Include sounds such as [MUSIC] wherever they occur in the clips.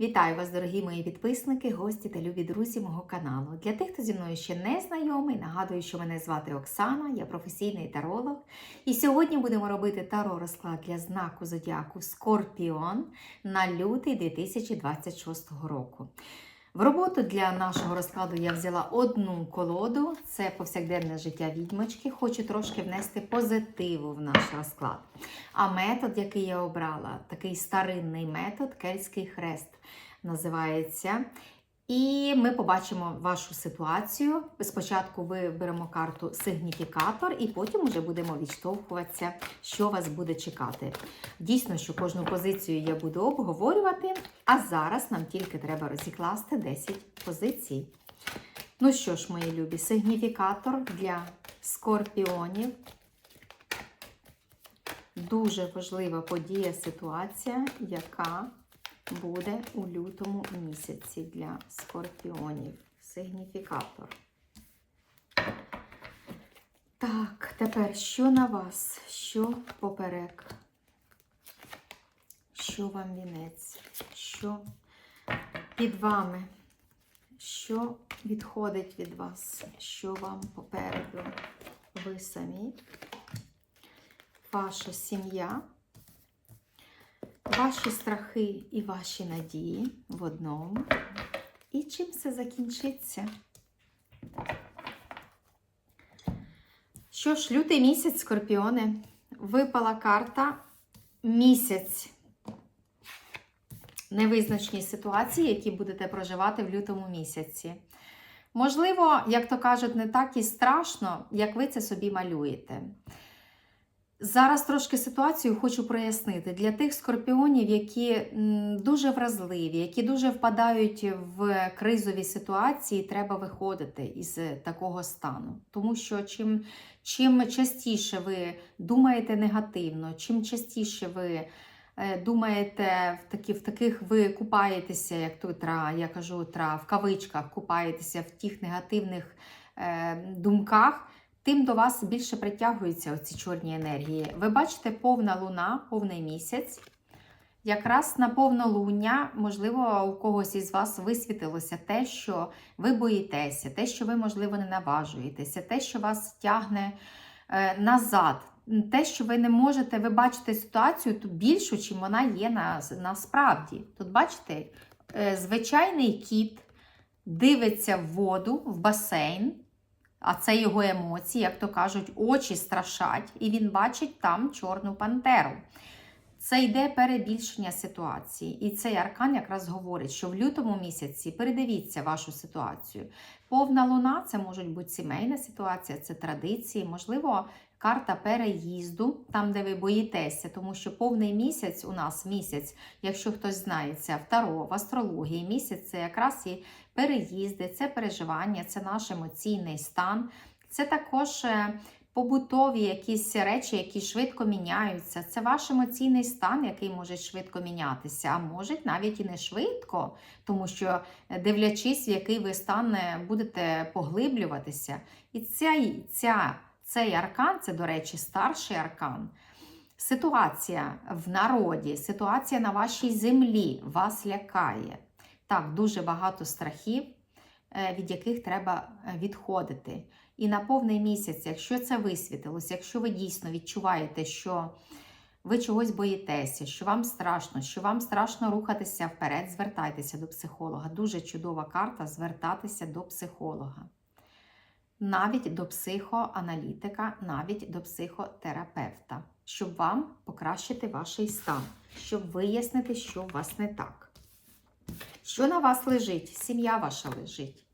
Вітаю вас, дорогі мої підписники, гості та любі друзі мого каналу. Для тих, хто зі мною ще не знайомий, нагадую, що мене звати Оксана, я професійний таролог. І сьогодні будемо робити таро розклад для знаку зодіаку Скорпіон на лютий 2026 року. В роботу для нашого розкладу я взяла одну колоду, це повсякденне життя відьмочки. Хочу трошки внести позитиву в наш розклад. А метод, який я обрала, такий старинний метод, кельтський хрест називається. І ми побачимо вашу ситуацію. Спочатку виберемо карту сигніфікатор, і потім вже будемо відштовхуватися, що вас буде чекати. Дійсно, що кожну позицію я буду обговорювати, а зараз нам тільки треба розікласти 10 позицій. Ну що ж, мої любі, сигніфікатор для скорпіонів. Дуже важлива подія, ситуація, яка буде у лютому місяці для скорпіонів. Сигніфікатор. Так, тепер що на вас? Що поперек? Що вам вінець? Що під вами? Що відходить від вас? Що вам попереду? Ви самі? Ваша сім'я? Ваші страхи і ваші надії в одному. І чим все закінчиться? Що ж, лютий місяць, скорпіони, випала карта місяць невизначні ситуації, які будете проживати в лютому місяці. Можливо, як то кажуть, не так і страшно, як ви це собі малюєте. Зараз трошки ситуацію хочу прояснити для тих скорпіонів, які дуже вразливі, які дуже впадають в кризові ситуації, треба виходити із такого стану. Тому що чим чим частіше ви думаєте негативно, чим частіше ви думаєте в такі, в таких ви купаєтеся, як тут я кажу, тра, в кавичках купаєтеся в тих негативних е, думках тим до вас більше притягуються оці чорні енергії. Ви бачите, повна луна, повний місяць. Якраз на повнолуння, можливо, у когось із вас висвітилося те, що ви боїтеся, те, що ви, можливо, не наважуєтеся, те, що вас тягне е, назад, те, що ви не можете, ви бачите ситуацію тут більшу, чим вона є на, насправді. Тут, бачите, е, звичайний кіт дивиться в воду, в басейн. А це його емоції, як то кажуть, очі страшать, і він бачить там чорну пантеру. Це йде перебільшення ситуації. І цей аркан якраз говорить, що в лютому місяці передивіться вашу ситуацію. Повна луна це може бути сімейна ситуація, це традиції, можливо, карта переїзду, там, де ви боїтеся, тому що повний місяць у нас місяць, якщо хтось знається в таро, в астрології, місяць це якраз і переїзди, це переживання, це наш емоційний стан, це також. е, Побутові якісь речі, які швидко міняються. Це ваш емоційний стан, який може швидко мінятися, а може навіть і не швидко, тому що, е, дивлячись, в який ви стан е, будете поглиблюватися. І ця, ця, цей аркан, це, до речі, старший аркан. Ситуація в народі, ситуація на вашій землі вас лякає. Так, дуже багато страхів, е, від яких треба відходити. І на повний місяць, якщо це висвітилося, якщо ви дійсно відчуваєте, що ви чогось боїтеся, що вам страшно, що вам страшно рухатися вперед, звертайтеся до психолога. Дуже чудова карта звертатися до психолога. Навіть до психоаналітика, навіть до психотерапевта, щоб вам покращити ваш стан, щоб вияснити, що у вас не так. Що на вас лежить? Сім'я ваша лежить.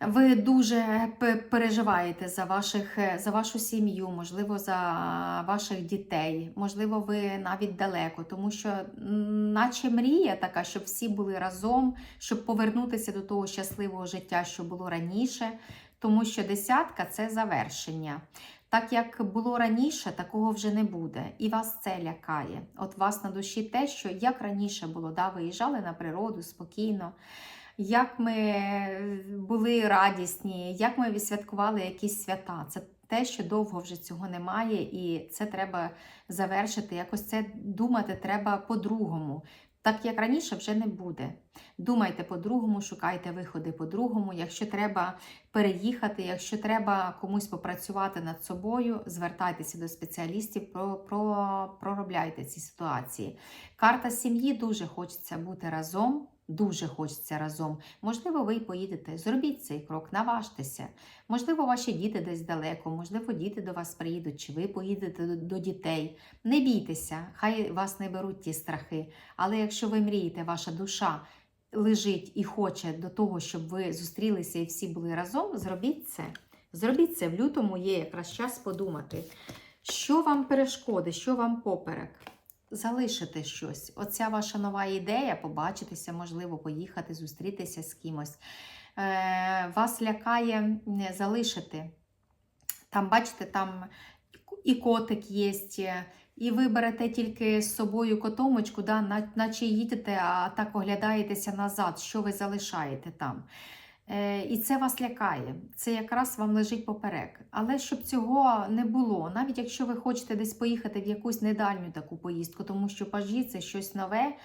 Ви дуже переживаєте за ваших, за вашу сім'ю, можливо, за ваших дітей, можливо, ви навіть далеко, тому що, наче мрія така, щоб всі були разом, щоб повернутися до того щасливого життя, що було раніше, тому що десятка це завершення. Так як було раніше, такого вже не буде. І вас це лякає. От вас на душі те, що як раніше було, да, виїжджали на природу спокійно як ми були радісні, як ми відсвяткували якісь свята. Це те, що довго вже цього немає, і це треба завершити. Якось це думати треба по-другому. Так як раніше вже не буде. Думайте по-другому, шукайте виходи по-другому. Якщо треба переїхати, якщо треба комусь попрацювати над собою, звертайтеся до спеціалістів, про, про, проробляйте ці ситуації. Карта сім'ї дуже хочеться бути разом. Дуже хочеться разом. Можливо, ви поїдете. Зробіть цей крок, наважтеся. Можливо, ваші діти десь далеко, можливо, діти до вас приїдуть, чи ви поїдете до дітей. Не бійтеся, хай вас не беруть ті страхи. Але якщо ви мрієте, ваша душа лежить і хоче до того, щоб ви зустрілися і всі були разом, зробіть це. Зробіть це в лютому є якраз час подумати, що вам перешкоди, що вам поперек. Залишити щось. Оця ваша нова ідея, побачитися, можливо, поїхати, зустрітися з кимось. Е, вас лякає залишити. Там, бачите, там і котик є, і ви берете тільки з собою котомочку, да, наче їдете, а так оглядаєтеся назад, що ви залишаєте там. Е, і це вас лякає, це якраз вам лежить поперек. Але щоб цього не було, навіть якщо ви хочете десь поїхати в якусь недальню таку поїздку, тому що пажі це щось нове,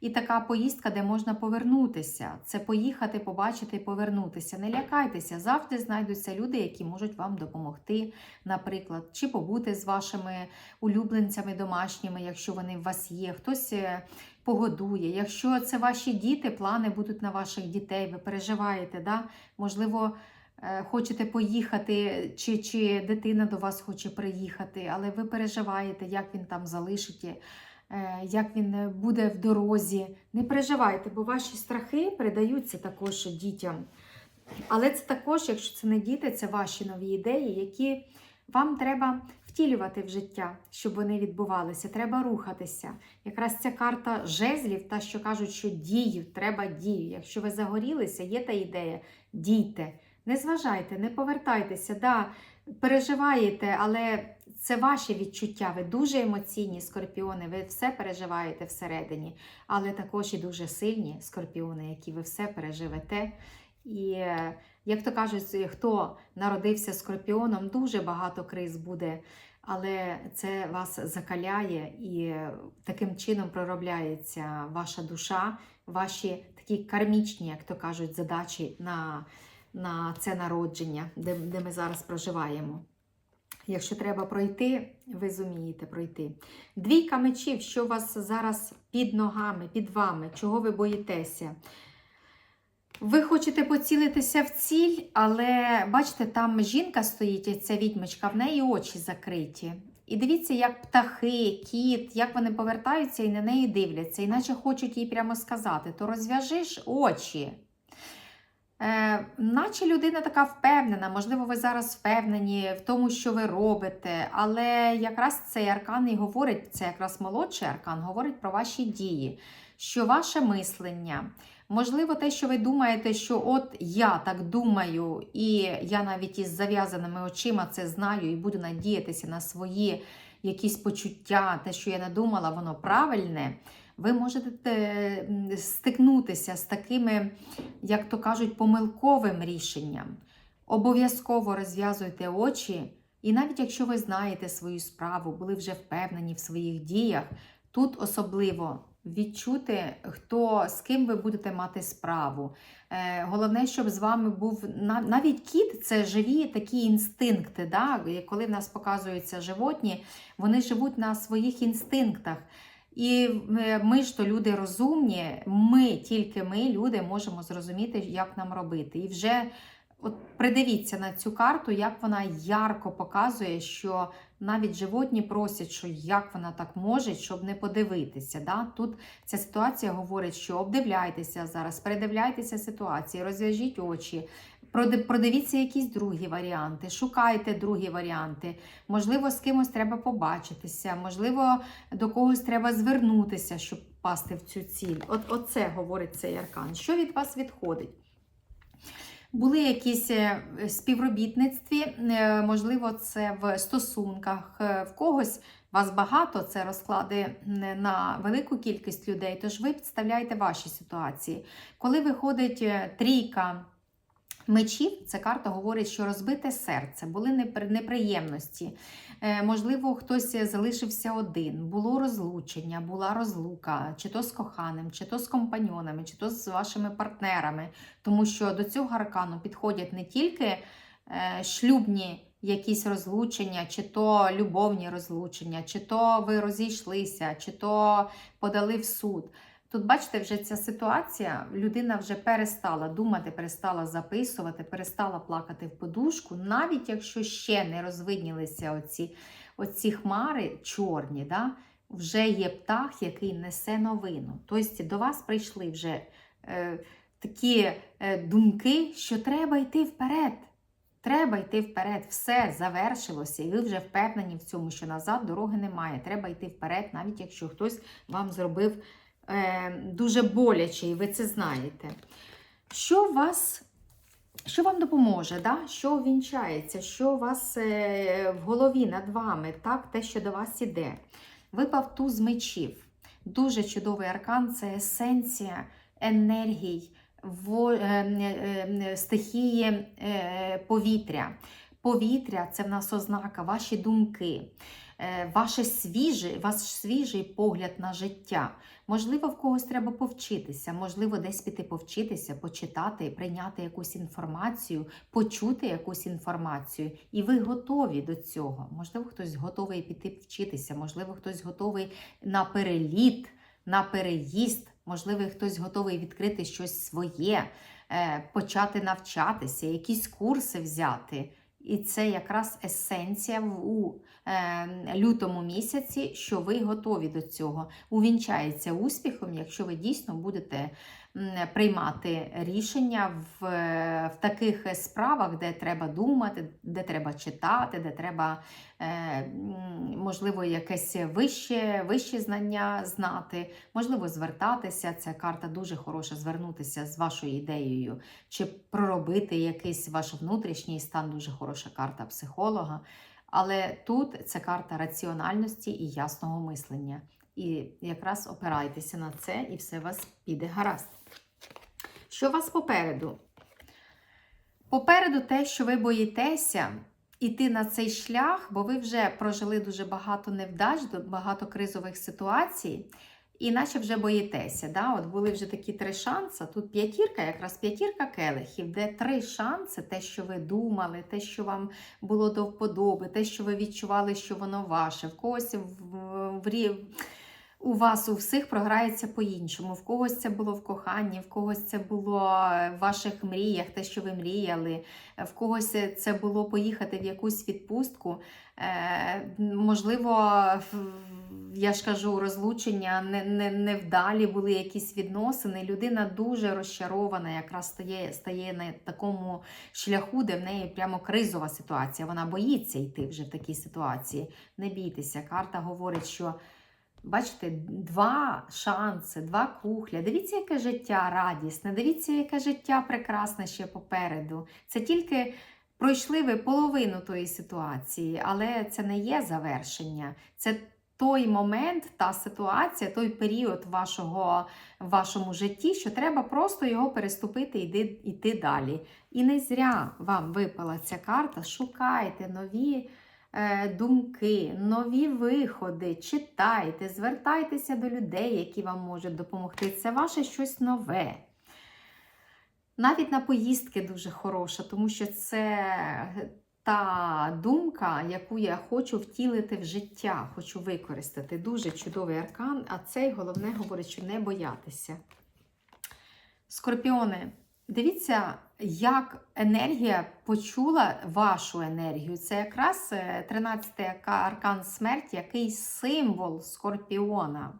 і така поїздка, де можна повернутися. Це поїхати, побачити повернутися. Не лякайтеся, завжди знайдуться люди, які можуть вам допомогти, наприклад, чи побути з вашими улюбленцями домашніми, якщо вони у вас є. Хтось е, погодує. Якщо це ваші діти, плани будуть на ваших дітей, ви переживаєте, да? можливо. е, Хочете поїхати, чи, чи дитина до вас хоче приїхати, але ви переживаєте, як він там залишить, е, як він буде в дорозі. Не переживайте, бо ваші страхи передаються також дітям. Але це також, якщо це не діти, це ваші нові ідеї, які вам треба втілювати в життя, щоб вони відбувалися. Треба рухатися. Якраз ця карта жезлів, та що кажуть, що дію, треба дію. Якщо ви загорілися, є та ідея, дійте. Не зважайте, не повертайтеся. Да, переживаєте, але це ваші відчуття. Ви дуже емоційні скорпіони, ви все переживаєте всередині, але також і дуже сильні скорпіони, які ви все переживете. І е, як то кажуть, хто народився скорпіоном, дуже багато криз буде, але це вас закаляє і таким чином проробляється ваша душа, ваші такі кармічні, як то кажуть, задачі на, на це народження, де, де ми зараз проживаємо. Якщо треба пройти, ви зумієте пройти. Двійка мечів, що у вас зараз під ногами, під вами, чого ви боїтеся? Ви хочете поцілитися в ціль, але бачите, там жінка стоїть, ця відьмочка, в неї очі закриті. І дивіться, як птахи, кіт, як вони повертаються і на неї дивляться, іначе хочуть їй прямо сказати: то розв'яжиш очі. Е, наче людина така впевнена, можливо, ви зараз впевнені в тому, що ви робите, але якраз цей аркан і говорить, це якраз молодший аркан, говорить про ваші дії, що ваше мислення, можливо, те, що ви думаєте, що от я так думаю, і я навіть із зав'язаними очима це знаю і буду надіятися на свої якісь почуття, те, що я надумала, воно правильне. Ви можете стикнутися з такими, як то кажуть, помилковим рішенням. Обов'язково розв'язуйте очі, і навіть якщо ви знаєте свою справу, були вже впевнені в своїх діях, тут особливо відчути, хто з ким ви будете мати справу. Е, Головне, щоб з вами був на- навіть кіт це живі такі інстинкти. Да? Коли в нас показуються животні, вони живуть на своїх інстинктах. І е, ми ж то люди розумні, ми, тільки ми, люди, можемо зрозуміти, як нам робити. І вже от придивіться на цю карту, як вона ярко показує, що навіть животні просять, що як вона так може, щоб не подивитися. Да? Тут ця ситуація говорить, що обдивляйтеся зараз, передивляйтеся ситуації, розв'яжіть очі. проди- Продивіться якісь другі варіанти, шукайте другі варіанти. Можливо, з кимось треба побачитися, можливо, до когось треба звернутися, щоб попасти в цю ціль. От оце говорить цей аркан. Що від вас відходить? Були якісь е, співробітництві, е, можливо, це в стосунках, е, в когось вас багато, це розклади на велику кількість людей, тож ви підставляєте ваші ситуації. Коли виходить трійка Мечів це карта говорить, що розбите серце, були непри- неприємності. Е, можливо, хтось залишився один, було розлучення, була розлука, чи то з коханим, чи то з компаньонами, чи то з вашими партнерами. Тому що до цього аркану підходять не тільки е, шлюбні якісь розлучення, чи то любовні розлучення, чи то ви розійшлися, чи то подали в суд. Тут, бачите, вже ця ситуація, людина вже перестала думати, перестала записувати, перестала плакати в подушку, навіть якщо ще не розвиднілися оці, оці хмари чорні, да? вже є птах, який несе новину. Тобто до вас прийшли вже е, такі е, думки, що треба йти вперед. Треба йти вперед, все завершилося, і ви вже впевнені в цьому, що назад дороги немає. Треба йти вперед, навіть якщо хтось вам зробив дуже боляче, і ви це знаєте. Що вас, що вам допоможе, да? що вінчається, що у вас е, в голові над вами, так, те, що до вас іде? Випав туз мечів. Дуже чудовий аркан це есенція енергій, во, е, е, е, стихії повітря. Повітря це в нас ознака, ваші думки, ваше свіжий, ваш свіжий погляд на життя. Можливо, в когось треба повчитися, можливо, десь піти повчитися, почитати, прийняти якусь інформацію, почути якусь інформацію, і ви готові до цього. Можливо, хтось готовий піти вчитися, можливо, хтось готовий на переліт, на переїзд, можливо, хтось готовий відкрити щось своє, е, почати навчатися, якісь курси взяти. І це якраз есенція у е, лютому місяці, що ви готові до цього. Увінчається успіхом, якщо ви дійсно будете приймати рішення в, в таких справах, де треба думати, де треба читати, де треба, е, можливо, якесь вище, вищі знання знати, можливо, звертатися. Ця карта дуже хороша звернутися з вашою ідеєю, чи проробити якийсь ваш внутрішній стан, дуже хороша карта психолога. Але тут це карта раціональності і ясного мислення. І якраз опирайтеся на це, і все у вас піде гаразд. Що вас попереду? Попереду те, що ви боїтеся іти на цей шлях, бо ви вже прожили дуже багато невдач, багато кризових ситуацій, і наче вже боїтеся. Да? От були вже такі три шанси. Тут п'ятірка, якраз п'ятірка келихів, де три шанси, те, що ви думали, те, що вам було до вподоби, те, що ви відчували, що воно ваше, в когось в, в, у вас у всіх програється по-іншому. В когось це було в коханні, в когось це було в ваших мріях, те, що ви мріяли, в когось це було поїхати в якусь відпустку. Е, можливо, я ж кажу, розлучення не, не, невдалі були якісь відносини. Людина дуже розчарована, якраз стає, стає на такому шляху, де в неї прямо кризова ситуація. Вона боїться йти вже в такій ситуації. Не бійтеся. Карта говорить, що. Бачите, два шанси, два кухля. Дивіться, яке життя радісне, дивіться, яке життя прекрасне ще попереду. Це тільки пройшли ви половину тої ситуації, але це не є завершення. Це той момент, та ситуація, той період вашого, в вашому житті, що треба просто його переступити і йти, йти далі. І не зря вам випала ця карта. Шукайте нові думки, нові виходи, читайте, звертайтеся до людей, які вам можуть допомогти. Це ваше щось нове. Навіть на поїздки дуже хороша, тому що це та думка, яку я хочу втілити в життя, хочу використати. Дуже чудовий аркан, а цей головне говорить, що не боятися. Скорпіони, дивіться, як енергія почула вашу енергію. Це якраз 13-й аркан смерті, який символ скорпіона.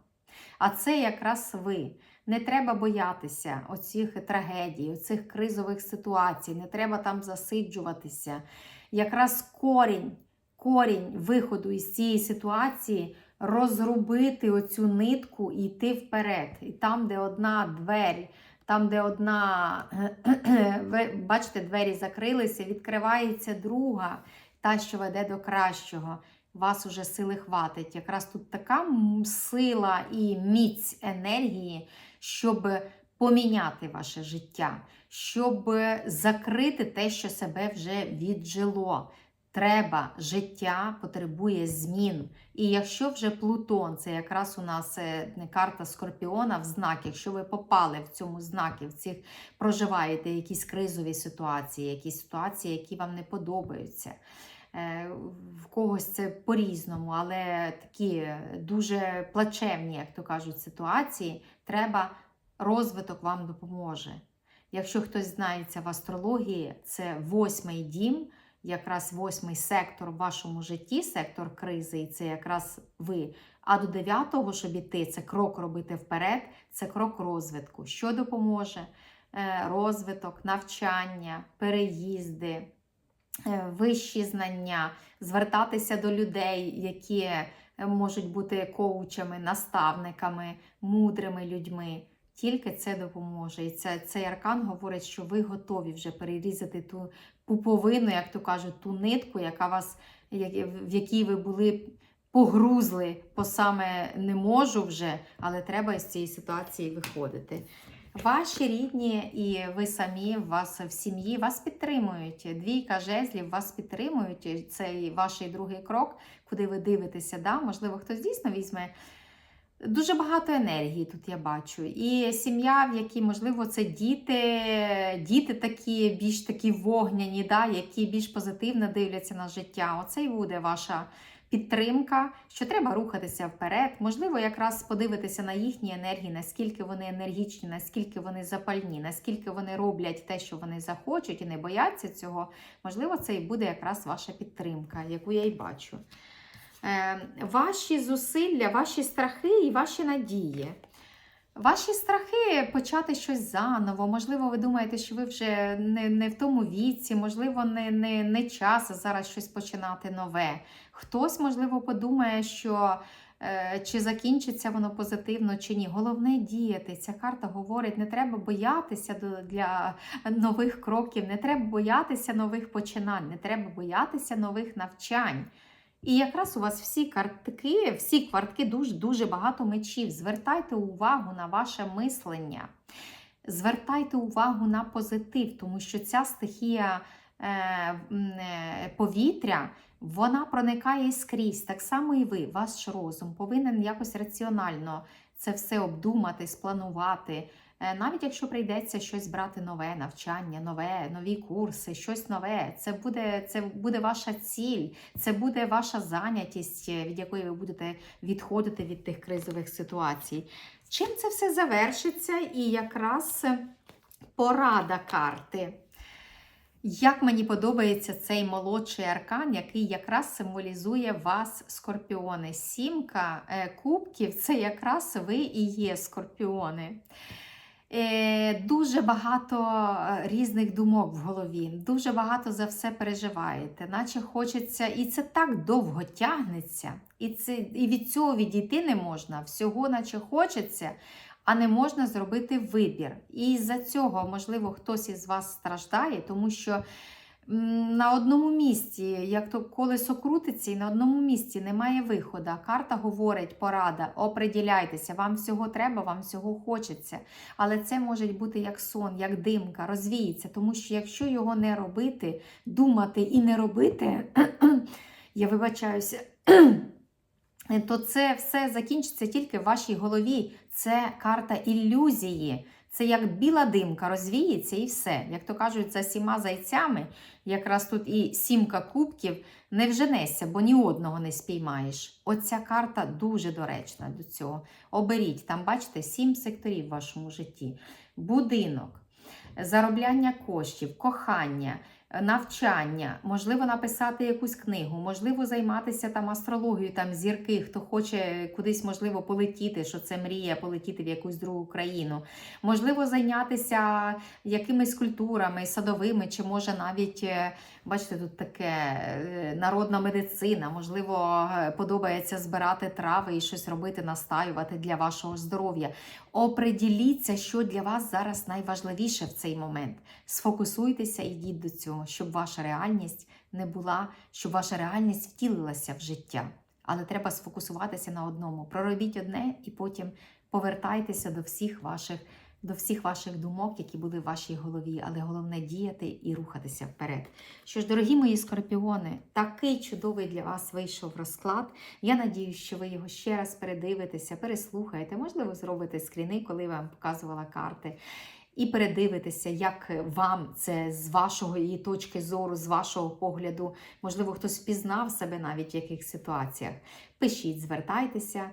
А це якраз ви. Не треба боятися оцих трагедій, оцих кризових ситуацій, не треба там засиджуватися. Якраз корінь, корінь виходу із цієї ситуації розрубити оцю нитку і йти вперед. І там, де одна двері, там, де одна, [CLEARS THROAT] ви бачите, двері закрилися, відкривається друга, та, що веде до кращого. Вас уже сили хватить. Якраз тут така сила і міць енергії, щоб поміняти ваше життя, щоб закрити те, що себе вже віджило. Треба, життя потребує змін. І якщо вже Плутон, це якраз у нас е, карта Скорпіона в знак, якщо ви попали в цьому знакі, в цих проживаєте якісь кризові ситуації, якісь ситуації, які вам не подобаються. Е, В когось це по-різному, але такі дуже плачевні, як то кажуть, ситуації, треба розвиток вам допоможе. Якщо хтось знається в астрології, це восьмий дім, якраз восьмий сектор в вашому житті, сектор кризи, і це якраз ви. А до дев'ятого, щоб іти, це крок робити вперед, це крок розвитку. Що допоможе? Е, Розвиток, навчання, переїзди, е, вищі знання, звертатися до людей, які е, можуть бути коучами, наставниками, мудрими людьми. Тільки це допоможе. І це, цей аркан говорить, що ви готові вже перерізати ту пуповину, як то кажуть, ту нитку, яка вас, в якій ви були погрузли, по саме не можу вже, але треба із цієї ситуації виходити. Ваші рідні і ви самі вас в сім'ї вас підтримують. Двійка жезлів вас підтримують. Цей ваш другий крок, куди ви дивитеся. Да? Можливо, хтось дійсно візьме Дуже багато енергії тут я бачу. І сім'я, в якій, можливо, це діти, діти такі, більш такі вогняні, да, які більш позитивно дивляться на життя. Оце і буде ваша підтримка, що треба рухатися вперед. Можливо, якраз подивитися на їхні енергії, наскільки вони енергічні, наскільки вони запальні, наскільки вони роблять те, що вони захочуть, і не бояться цього. Можливо, це і буде якраз ваша підтримка, яку я й бачу ваші зусилля, ваші страхи і ваші надії. Ваші страхи почати щось заново. Можливо, ви думаєте, що ви вже не, не в тому віці, можливо, не, не, не час зараз щось починати нове. Хтось, можливо, подумає, що е, чи закінчиться воно позитивно, чи ні. Головне діяти. Ця карта говорить, не треба боятися для нових кроків, не треба боятися нових починань, не треба боятися нових навчань. І якраз у вас всі картки, всі квартки дуже дуже багато мечів. Звертайте увагу на ваше мислення, звертайте увагу на позитив, тому що ця стихія е, е, повітря. Вона проникає скрізь, так само і ви, ваш розум повинен якось раціонально це все обдумати, спланувати. Е, Навіть якщо прийдеться щось брати нове, навчання, нове, нові курси, щось нове, це буде, це буде ваша ціль, це буде ваша занятість, е, від якої ви будете відходити від тих кризових ситуацій. Чим це все завершиться? І якраз порада карти. Як мені подобається цей молодший аркан, який якраз символізує вас, скорпіони. Сімка е, кубків це якраз ви і є скорпіони. Е, Дуже багато е, різних думок в голові, дуже багато за все переживаєте, наче хочеться, і це так довго тягнеться, і, це, і від цього відійти не можна. Всього, наче хочеться, а не можна зробити вибір. І з-за цього, можливо, хтось із вас страждає, тому що на одному місці, як то колесо крутиться, і на одному місці немає виходу. Карта говорить, порада, оприділяйтеся, вам всього треба, вам всього хочеться. Але це може бути як сон, як димка, розвіється, тому що якщо його не робити, думати і не робити, [CLEARS THROAT] я вибачаюся. [CLEARS THROAT] То це все закінчиться тільки в вашій голові. Це карта ілюзії. Це як біла димка розвіється і все. Як то кажуть, за сіма зайцями, якраз тут і сімка кубків не вженешся, бо ні одного не спіймаєш. Оця карта дуже доречна до цього. Оберіть, там, бачите, сім секторів в вашому житті: будинок, заробляння коштів, кохання. Навчання, можливо, написати якусь книгу, можливо, займатися там астрологією, там зірки, хто хоче кудись, можливо, полетіти, що це мрія полетіти в якусь другу країну. Можливо, зайнятися якимись культурами, садовими, чи може навіть, е, бачите, тут таке е, народна медицина, можливо, е, подобається збирати трави і щось робити, настаювати для вашого здоров'я. Оприділіться, що для вас зараз найважливіше в цей момент. Сфокусуйтеся і йдіть до цього, щоб ваша реальність не була, щоб ваша реальність втілилася в життя. Але треба сфокусуватися на одному. Проробіть одне і потім повертайтеся до всіх ваших до всіх ваших думок, які були в вашій голові, але головне діяти і рухатися вперед. Що ж, дорогі мої скорпіони, такий чудовий для вас вийшов розклад. Я надію, що ви його ще раз передивитеся, переслухаєте, можливо, зробите скріни, коли я вам показувала карти. І передивитеся, як вам це з вашого її точки зору, з вашого погляду, можливо, хтось впізнав себе навіть в яких ситуаціях. Пишіть, звертайтеся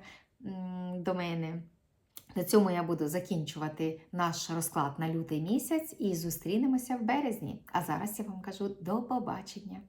до мене. На цьому я буду закінчувати наш розклад на лютий місяць і зустрінемося в березні. А зараз я вам кажу до побачення!